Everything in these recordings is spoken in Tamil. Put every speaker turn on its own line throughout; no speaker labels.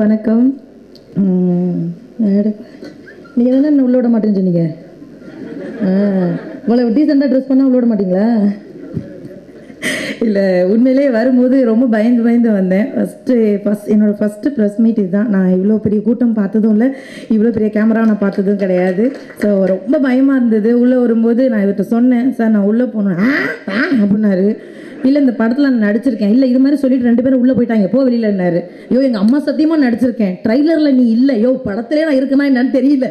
வணக்கம். நீங்கள் தானே என்ன உள்ள விட மாட்டேன்னு சொன்னீங்க? ஆ இவ்வளோ டீசெண்டாக ட்ரெஸ் பண்ணால் உள்ள விட மாட்டீங்களா? இல்லை உண்மையிலே வரும்போது ரொம்ப பயந்து பயந்து வந்தேன். ஃபஸ்ட்டு ஃபஸ்ட் என்னோடய ஃபஸ்ட்டு ப்ரெஸ் மீட் இதுதான். நான் இவ்வளோ பெரிய கூட்டம் பார்த்ததும் இல்லை. இவ்வளோ பெரிய கேமரா நான் பார்த்ததும் கிடையாது. ஸோ ரொம்ப பயமாக இருந்தது. உள்ளே வரும்போது நான் இவர்கிட்ட சொன்னேன் சார் நான் உள்ளே போனேன். அப்படின்னாரு. இல்லை இந்த படத்தில் நான் நடிச்சிருக்கேன். இல்லை இது மாதிரி சொல்லிட்டு ரெண்டு பேரும் உள்ளே போயிட்டாங்க. போ வெளியிலன்னாரு ஐயோ எங்கள் அம்மா சத்தியமாக நடிச்சிருக்கேன். ட்ரைலரில் நீ இல்லை. யோ படத்திலே நான் இருக்கேனா என்னன்னு தெரியல.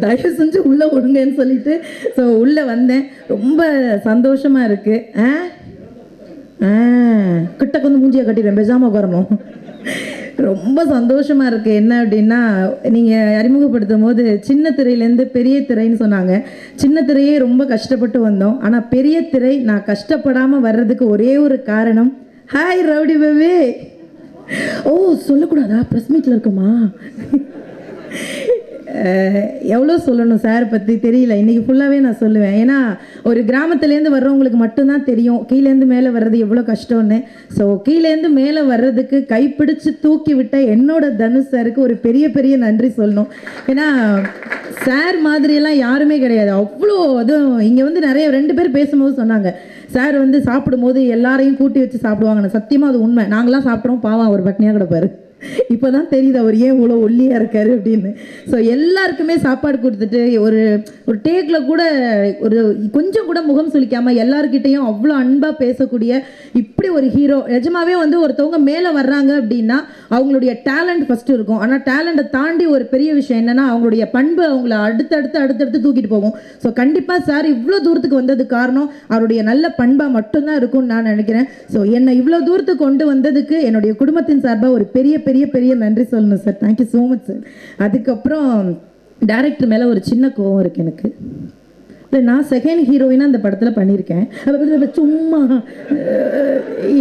தயவு செஞ்சு உள்ளே விடுங்கன்னு சொல்லிட்டு ஸோ உள்ளே வந்தேன். ரொம்ப சந்தோஷமாக இருக்குது ஆ? ஆ. கிட்டக்கு வந்து மூஞ்சியை கட்டிடுவேன். பேசாமல் உட்காரணும். ரொம்ப சந்தோஷமா இருக்கு. என்ன அப்படின்னா நீங்க அறிமுகப்படுத்தும் போது சின்ன திரையிலேருந்து பெரிய திரைன்னு சொன்னாங்க. சின்ன திரையே ரொம்ப கஷ்டப்பட்டு வந்தோம். ஆனா பெரிய திரை நான் கஷ்டப்படாம வர்றதுக்கு ஒரே ஒரு காரணம் ஹாய் ரவுடி பேபி. ஓ சொல்லக்கூடாதா? ப்ரெஸ் மீட்டில் இருக்குமா? எவ்வளோ சொல்லணும் சார் பற்றி தெரியல. இன்றைக்கி ஃபுல்லாகவே நான் சொல்லுவேன். ஏன்னா ஒரு கிராமத்துலேருந்து வர்றவங்களுக்கு மட்டும்தான் தெரியும். கீழேருந்து மேலே வர்றது எவ்வளோ கஷ்டம்னு. ஸோ கீழேருந்து மேலே வர்றதுக்கு கைப்பிடிச்சு தூக்கி விட்ட என்னோட தனுஷ் சாருக்கு ஒரு பெரிய பெரிய நன்றி சொல்லணும். ஏன்னா சார் மாதிரியெல்லாம் யாருமே கிடையாது. அவ்வளோ அதுவும் இங்கே வந்து நிறைய ரெண்டு பேர் பேசும்போது சொன்னாங்க. சார் வந்து சாப்பிடும்போது எல்லாரையும் கூட்டி வச்சு சாப்பிடுவாங்க சத்தியமாக அது உண்மை. நாங்களாம் சாப்பிட்றோம். பாவம் ஒரு பட்னியாக கிடப்பாரு. இப்போ தான் தெரியுது அவர் ஏன் இவ்வளோ ஒல்லியாக இருக்காரு அப்படின்னு. ஸோ எல்லாருக்குமே சாப்பாடு கொடுத்துட்டு ஒரு ஒரு டேக்கில் கூட ஒரு கொஞ்சம் கூட முகம் சுளிக்காமல் எல்லாருக்கிட்டேயும் அவ்வளோ அன்பாக பேசக்கூடிய இப்படி ஒரு ஹீரோ நிஜமாவே வந்து ஒருத்தவங்க மேலே வர்றாங்க அப்படின்னா அவங்களுடைய டேலண்ட் ஃபஸ்ட்டு இருக்கும். ஆனால் டேலண்ட்டை தாண்டி ஒரு பெரிய விஷயம் என்னென்னா அவங்களுடைய பண்பு அவங்கள அடுத்தடுத்து அடுத்தடுத்து தூக்கிட்டு போகும். ஸோ கண்டிப்பாக சார் இவ்வளோ தூரத்துக்கு வந்ததுக்கு காரணம் அவருடைய நல்ல பண்பாக மட்டும்தான் இருக்கும்னு நான் நினைக்கிறேன். ஸோ என்னை இவ்வளோ தூரத்துக்கு கொண்டு வந்ததுக்கு என்னுடைய குடும்பத்தின் சார்பாக ஒரு பெரிய பெரிய பெரிய நன்றி சொல்லணும் sir thank you so much sir அதுக்கப்புறம் டேரக்டர் மேலே ஒரு சின்ன கோவம் இருக்குது எனக்கு. இல்லை நான் செகண்ட் ஹீரோயினாக அந்த படத்தில் பண்ணியிருக்கேன். அப்ப சும்மா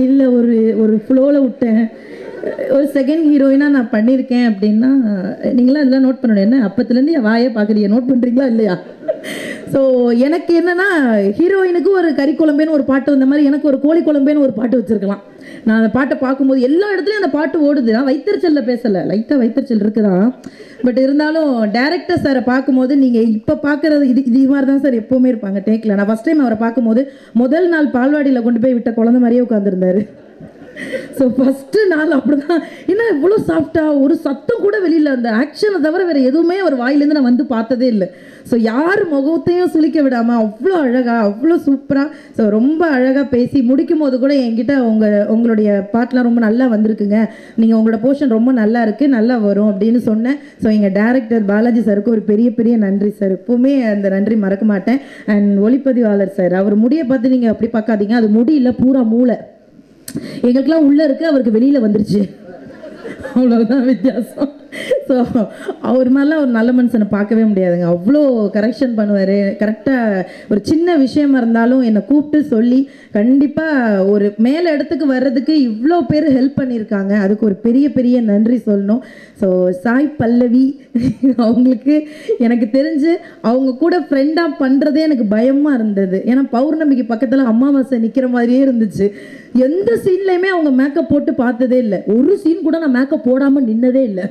இல்லை ஒரு ஒரு ஃப்ளோவில் விட்டேன். ஒரு செகண்ட் ஹீரோயினாக நான் பண்ணியிருக்கேன் அப்படின்னா நீங்களாம் இதெல்லாம் நோட் பண்ணணும். என்ன அப்பத்துலேருந்து என் வாயை பார்க்குறீங்க? நோட் பண்ணுறீங்களா இல்லையா? ஸோ எனக்கு என்னென்னா ஹீரோயினுக்கு ஒரு கறி குழம்பேன்னு ஒரு பாட்டு வந்த மாதிரி எனக்கு ஒரு கோழி குழம்பேன்னு ஒரு பாட்டு வச்சுருக்கலாம். நான் அந்த பாட்டை பார்க்கும்போது எல்லா இடத்துலையும் அந்த பாட்டு ஓடுது. நான் வைத்தறிச்சலில் பேசலை. லைட்டாக வைத்தறிச்சல் இருக்குதான் பட் இருந்தாலும் டேரக்டர் சாரை பார்க்கும்போது நீங்கள் இப்போ பார்க்குறது இது இது மாதிரி தான் சார் எப்போவுமே இருப்பாங்க. டேக்கில் நான் ஃபஸ்ட் டைம் அவரை பார்க்கும்போது முதல் நாள் பால்வாடியில் கொண்டு போய் விட்ட குழந்தை மாதிரியே உட்காந்துருந்தாரு ஸோ ஃபஸ்ட்டு நாள் அப்படிதான். என்ன இவ்வளோ சாஃப்டாக ஒரு சத்தம் கூட வெளியில் அந்த ஆக்ஷனை தவிர வேறு எதுவுமே அவர் வாயிலேருந்து நான் வந்து பார்த்ததே இல்லை. ஸோ யார் முகத்தையும் சுளிக்க விடாமல் அவ்வளோ அழகாக அவ்வளோ சூப்பராக ஸோ ரொம்ப அழகாக பேசி முடிக்கும் போது கூட என்கிட்ட உங்கள் உங்களுடைய பாட்டெலாம் ரொம்ப நல்லா வந்திருக்குங்க. நீங்கள் உங்களோட போர்ஷன் ரொம்ப நல்லா இருக்குது நல்லா வரும் அப்படின்னு சொன்னேன். ஸோ எங்கள் டேரக்டர் பாலாஜி சாருக்கு ஒரு பெரிய பெரிய நன்றி சார் எப்போவுமே அந்த நன்றி மறக்க மாட்டேன். அண்ட் ஒளிப்பதிவாளர் சார் அவர் முடியை பார்த்து நீங்கள் அப்படி பார்க்காதீங்க. அது முடியல பூரா மூளை. எங்களுக்கெல்லாம் உள்ளே இருக்கு அவருக்கு வெளியில் வந்துருச்சு. அவ்வளோதான் வித்தியாசம். ஸோ அவர் மாதிரிலாம் ஒரு நல்ல மனுஷனை பார்க்கவே முடியாதுங்க. அவ்வளோ கரெக்ஷன் பண்ணுவார். கரெக்டாக ஒரு சின்ன விஷயமா இருந்தாலும் என்னை கூப்பிட்டு சொல்லி கண்டிப்பாக ஒரு மேலே இடத்துக்கு வர்றதுக்கு இவ்வளோ பேர் ஹெல்ப் பண்ணியிருக்காங்க. அதுக்கு ஒரு பெரிய பெரிய நன்றி சொல்லணும். ஸோ சாய் பல்லவி அவங்களுக்கு எனக்கு தெரிஞ்சு அவங்க கூட ஃப்ரெண்டாக பண்ணுறதே எனக்கு பயமாக இருந்தது. ஏன்னா பௌர்ணமிக்கு பக்கத்தில் அமாவாசை நிற்கிற மாதிரியே இருந்துச்சு. எந்த சீன்லையுமே அவங்க மேக்கப் போட்டு பார்த்ததே இல்லை. ஒரு சீன் கூட நான் மேக்கப் போடாமல் நின்னதே இல்லை.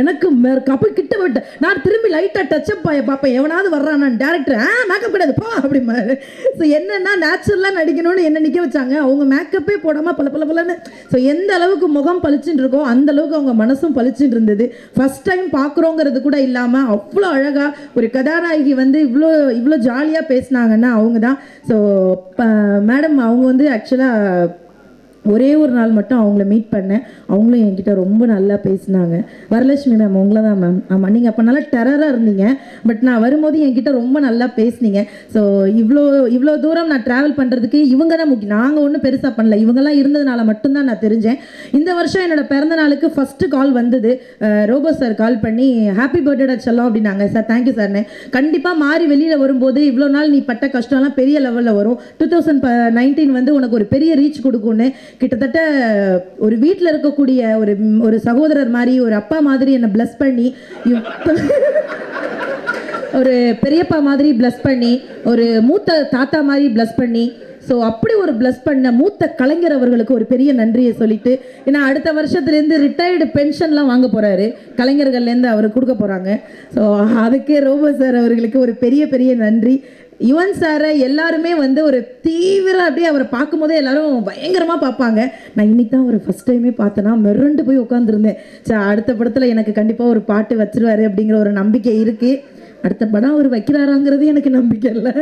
எனக்கு கப்ப கிட்ட விட்டு. நான் திரும்பி லைட்டாக டச்சப் பாய பார்ப்பேன் எவனாவது வர்றான் நான் டேரக்டர் ஆ மேக்கப் கிடையாது போ அப்படிம்பாரு. ஸோ என்னென்னா நேச்சுரலாக நடிக்கணும்னு என்ன நிற்க வச்சாங்க. அவங்க மேக்கப்பே போடாமல் பல பல பலன்னு ஸோ எந்த அளவுக்கு முகம் பளிச்சுட்டு இருக்கோ அந்த அளவுக்கு அவங்க மனசும் பளிச்சுட்டு இருந்தது. ஃபஸ்ட் டைம் பார்க்குறோங்கிறது கூட இல்லாமல் அவ்வளோ அழகாக ஒரு கதாநாயகி வந்து இவ்வளோ இவ்வளோ ஜாலியாக பேசினாங்கன்னா அவங்க தான் ஸோ மேடம் அவங்க வந்து ஆக்சுவலாக ஒரே ஒரு நாள் மட்டும் அவங்கள மீட் பண்ணேன் அவங்களும் என்கிட்ட ரொம்ப நல்லா பேசினாங்க. வரலட்சுமி மேம் உங்களை தான் மேம் ஆமாம் நீங்கள் அப்போ நல்லா டெரராக இருந்தீங்க. பட் நான் வரும்போது என்கிட்ட ரொம்ப நல்லா பேசுனீங்க. ஸோ இவ்வளோ இவ்வளோ தூரம் நான் ட்ராவல் பண்ணுறதுக்கு இவங்க தான் முக்கியம். நாங்கள் ஒன்றும் பெருசாக பண்ணல. இவங்கெல்லாம் இருந்ததுனால மட்டும்தான் நான் தெரிஞ்சேன். இந்த வருஷம் என்னோட பிறந்த நாளுக்கு ஃபஸ்ட்டு கால் வந்தது. ரோபோ சார் கால் பண்ணி ஹாப்பி பர்த்டே செல்லம் அப்படின்னாங்க. சார் தேங்க்யூ சார்னு கண்டிப்பாக மாறி வெளியில் வரும்போது இவ்வளோ நாள் நீ பட்ட கஷ்டம்லாம் பெரிய லெவலில் வரும். டூ தௌசண்ட் நைன்டீன் வந்து உனக்கு ஒரு பெரிய ரீச் கொடுக்கும்னு. கிட்டத்தட்ட ஒரு வீட்டில் இருக்கக்கூடிய ஒரு ஒரு சகோதரர் மாதிரி ஒரு அப்பா மாதிரி என்னை ப்ளஸ் பண்ணி ஒரு பெரியப்பா மாதிரி ப்ளஸ் பண்ணி ஒரு மூத்த தாத்தா மாதிரி ப்ளஸ் பண்ணி ஸோ அப்படி ஒரு ப்ளஸ் பண்ண மூத்த கலைஞர் அவர்களுக்கு ஒரு பெரிய நன்றியை சொல்லிட்டு ஏன்னா அடுத்த வருஷத்துலேருந்து ரிட்டையர்டு பென்ஷன்லாம் வாங்க போகிறாரு கலைஞர்கள்லேருந்து அவர் கொடுக்க போகிறாங்க ஸோ அதுக்கே ரோபோ சார் அவர்களுக்கு ஒரு பெரிய பெரிய நன்றி. யுவன் சாரை எல்லாருமே வந்து ஒரு தீவிர அப்படியே அவரை பார்க்கும்போதே எல்லாரும் பயங்கரமாக பார்ப்பாங்க. நான் இன்னைக்கு தான் அவரை ஃபஸ்ட் டைமே பார்த்தேன்னா மிரண்டு போய் உட்காந்துருந்தேன் சார் அடுத்த படத்தில் எனக்கு கண்டிப்பாக ஒரு பாட்டு வச்சிருவாரு அப்படிங்கிற ஒரு நம்பிக்கை இருக்குது அடுத்த படம் அவர் வைக்கிறாராங்கிறது எனக்கு நம்பிக்கை இல்லை.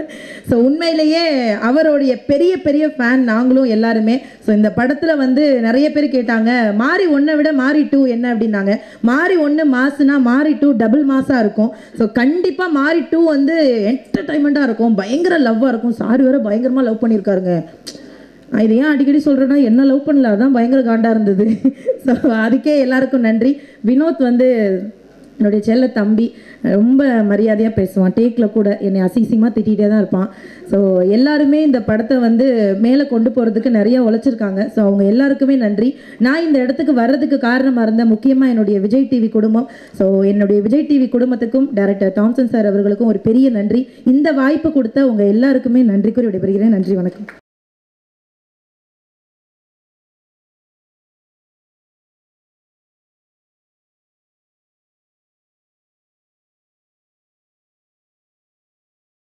ஸோ உண்மையிலேயே அவருடைய பெரிய பெரிய ஃபேன் நாங்களும் எல்லாருமே. ஸோ இந்த படத்தில் வந்து நிறைய பேர் கேட்டாங்க மாறி ஒன்றை விட மாறி டூ என்ன? அப்படின்னாங்க. மாறி ஒன்று மாசுனா மாறி டூ டபுள் மாசாக இருக்கும். ஸோ கண்டிப்பாக மாறி டூ வந்து என்டர்டைன்மெண்ட்டாக இருக்கும். பயங்கர லவ்வாக இருக்கும். சாரி வேற பயங்கரமாக லவ் பண்ணியிருக்காருங்க. நான் இதை ஏன் அடிக்கடி சொல்கிறேன்னா என்ன லவ் பண்ணல? அதான் பயங்கர காண்டாக இருந்தது. ஸோ அதுக்கே எல்லாருக்கும் நன்றி. வினோத் வந்து என்னுடைய செல்ல தம்பி ரொம்ப மரியாதையாக பேசுவான். டேக்கில் கூட என்னை அசிங்கமாக திட்டிகிட்டே தான் இருப்பான். ஸோ எல்லாருமே இந்த படத்தை வந்து மேலே கொண்டு போகிறதுக்கு நிறையா உழைச்சிருக்காங்க. ஸோ அவங்க எல்லாருக்குமே நன்றி. நான் இந்த இடத்துக்கு வர்றதுக்கு காரணமாக இருந்த முக்கியமாக என்னுடைய விஜய் டிவி குடும்பம். ஸோ என்னுடைய விஜய் டிவி குடும்பத்துக்கும் டேரக்டர் தாம்சன் சார் அவர்களுக்கும் ஒரு பெரிய நன்றி. இந்த வாய்ப்பு கொடுத்த உங்கள் எல்லாருக்குமே நன்றி கூறி விடைபெறுகிறேன். நன்றி வணக்கம்.